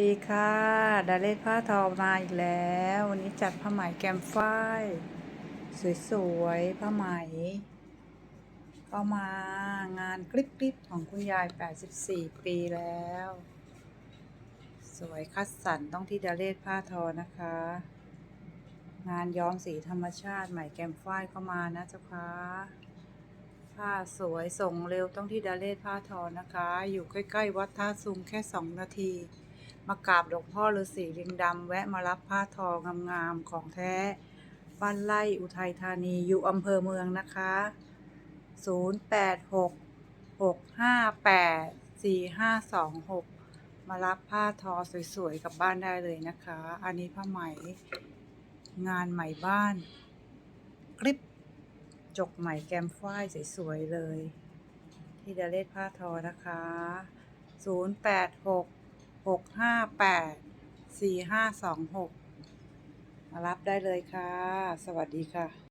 ดีค่ะดาเล่ผ้าทอมาอีกแล้ว วันนี้จัดผ้าไหมแกมฝ้าย สวยๆ ผ้าไหมเข้ามางานคลิปๆของคุณยาย 84 ปีแล้ว สวยคัดสรรต้องที่ดาเล่ผ้าทอนะคะ งานย้อมสีธรรมชาติไหมแกมฝ้ายเข้ามานะเจ้าค่ะผ้าสวยส่งเร็วต้องที่ดาเลศผ้าทอนะคะ อยู่ใกล้ ๆ วัดท่าซุงแค่สองนาที มากราบหลวงพ่อฤาษีลิงดำแวะมารับผ้าทองามๆของแท้บ้านไร่อุทัยธานีอยู่อำเภอเมืองนะคะ 086 658 4526 มารับผ้าทอสวยๆกับบ้านได้เลยนะคะ อันนี้ผ้าไหมงานใหม่บ้านคลิปจกใหม่แกมฝ้ายสวยๆเลย ที่เดเลศผ้าทอนะคะ 086 หกห้าแปดสี่ห้าสองหกมารับได้เลยค่ะ สวัสดีค่ะ